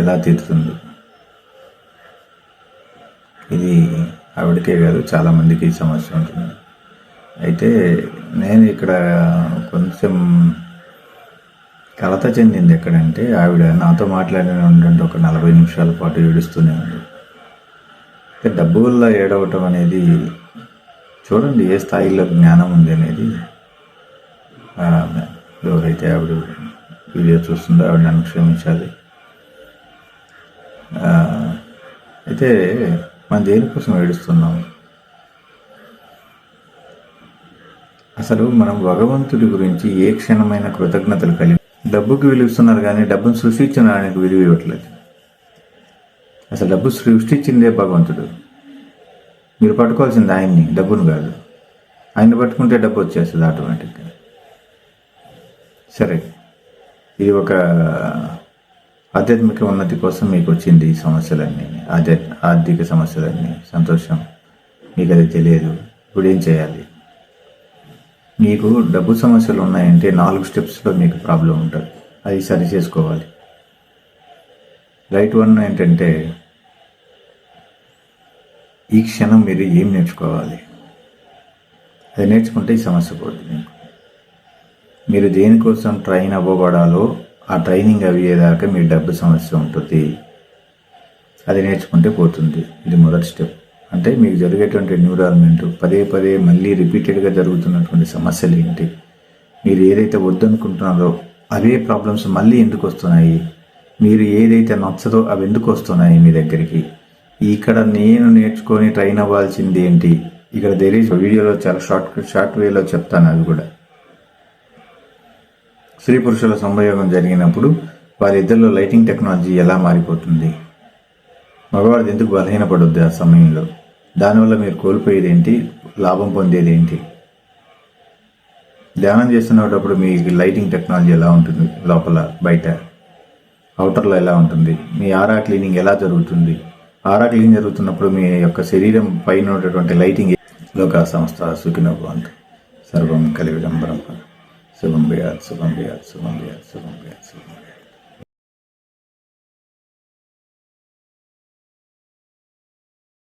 ఎలా తీరుతుంది? ఇది ఆవిడకే కాదు చాలామందికి సమస్య ఉంటుంది. అయితే నేను ఇక్కడ కొంచెం కలత చెందింది ఎక్కడంటే ఆవిడ నాతో మాట్లాడిన ఒక నలభై నిమిషాల పాటు ఏడుస్తూనే ఉంది. అయితే డబ్బు వల్ల ఏడవటం అనేది చూడండి ఏ స్థాయిలో జ్ఞానం ఉంది అనేది ఎవరైతే ఆవిడ వీడియో చూస్తుందో ఆవిడ నన్ను క్షమించాలి. అయితే మనం దేనికోసం ఏడుస్తున్నాం? అసలు మనం భగవంతుడి గురించి ఏ క్షణమైన కృతజ్ఞతలు కలిగి డబ్బుకి విలువిస్తున్నారు కానీ డబ్బును సృష్టించిన ఆయనకు విలువ ఇవ్వట్లేదు. అసలు డబ్బు సృష్టించిందే భగవంతుడు. మీరు పట్టుకోవాల్సింది ఆయన్ని డబ్బును కాదు. ఆయన్ని పట్టుకుంటే డబ్బు వచ్చేస్తుంది ఆటోమేటిక్గా. సరే ఇది ఒక ఆధ్యాత్మిక ఉన్నతి కోసం మీకు వచ్చింది ఈ సమస్యలన్నీ ఆధ్యా ఆర్థిక సమస్యలన్నీ సంతోషం. మీకు అది తెలియదు. ఇప్పుడు ఏం చేయాలి? మీకు డబ్బు సమస్యలు ఉన్నాయంటే నాలుగు స్టెప్స్లో మీకు ప్రాబ్లం ఉంటుంది. అది సరి చేసుకోవాలి. రైట్ వన్ ఏంటంటే ఈ క్షణం మీరు ఏం నేర్చుకోవాలి? అది నేర్చుకుంటే ఈ సమస్య పోతుంది మీకు. మీరు దేనికోసం ట్రైన్ అవ్వబడాలో ఆ ట్రైనింగ్ అయ్యేదాకా మీ డబ్బు సమస్య ఉంటుంది. అది నేర్చుకుంటే పోతుంది. ఇది మొదటి స్టెప్. అంటే మీకు జరిగేటువంటి ఎన్విరాన్మెంట్ పదే పదే మళ్ళీ రిపీటెడ్గా జరుగుతున్నటువంటి సమస్యలు ఏంటి? మీరు ఏదైతే వద్దనుకుంటున్నారో అవే ప్రాబ్లమ్స్ మళ్ళీ ఎందుకు వస్తున్నాయి? మీరు ఏదైతే నచ్చదో అవి ఎందుకు వస్తున్నాయి మీ దగ్గరికి? ఇక్కడ నేను నేర్చుకొని ట్రైన్ అవ్వాల్సింది ఏంటి? ఇక్కడ దేర్ వీడియోలో చాలా షార్ట్ షార్ట్ వేలో చెప్తాను అది కూడా. స్త్రీ పురుషుల సంయోగం జరిగినప్పుడు వారిద్దరిలో లైటింగ్ టెక్నాలజీ ఎలా మారిపోతుంది? మగవాడిది ఎందుకు బలహీనపడుద్ది ఆ సమయంలో? దానివల్ల మీరు కోల్పోయేదేంటి? లాభం పొందేది ఏంటి ధ్యానం చేస్తున్నప్పుడు మీ లైటింగ్ టెక్నాలజీ ఎలా ఉంటుంది లోపల బయట? అవుటర్లో ఎలా ఉంటుంది? మీ ఆరా క్లీనింగ్ ఎలా జరుగుతుంది? ఆరా క్లీనింగ్ జరుగుతున్నప్పుడు మీ యొక్క శరీరం పైన ఉన్నటువంటి లైటింగ్ లోక సంస్థ సుఖినభవంతు. సర్వం కలివిడంబరం शुभम रियाज शुभम रियाज शुभम रियाज शुभम रियाज शुभम रियाज